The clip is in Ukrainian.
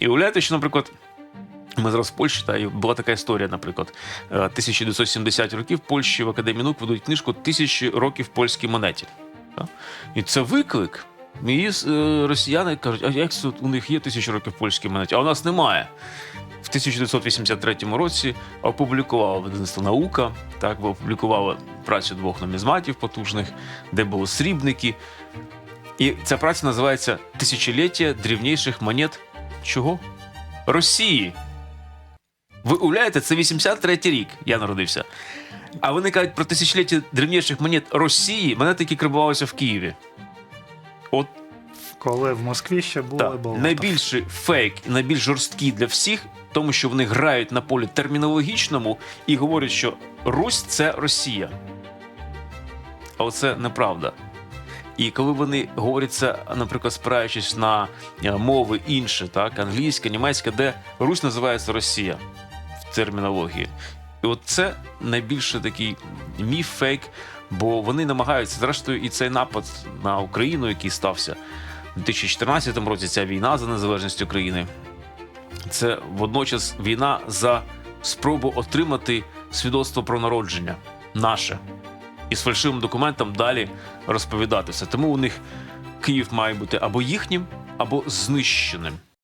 І уявляєте, що, наприклад, ми зараз в Польщі, та і була така історія, наприклад, е, 1970 років Польщі в Академії наук ведуть книжку Тисячі років польській монеті. Та? І це виклик. І е, росіяни кажуть, а як це у них є тисячу років польській монеті, а у нас немає. В 1983 році опублікувало видавництво наука, так опублікувало працю двох нумізматів потужних, де були срібники. І ця праця називається Тисячоліття дрівніших монет чого? Росії. Ви уявляєте, це 83-й рік, я народився. А вони кажуть про тисячоліття древніших монет Росії, монети, які крибувалися в Києві. От Коли в Москві ще були так, болота. найбільший фейк найбільш жорсткий для всіх, тому що вони грають на полі термінологічному і говорять, що Русь це Росія. А оце неправда. І коли вони говорять це, наприклад, спираючись на е, мови інші, так, англійська, німецька, де Русь називається Росія в термінології. І от це найбільше такий міф, фейк, бо вони намагаються, зрештою, і цей напад на Україну, який стався у 2014 році, ця війна за незалежність України, це водночас війна за спробу отримати свідоцтво про народження наше і з фальшивим документом далі розповідатися. Тому у них Київ має бути або їхнім, або знищеним.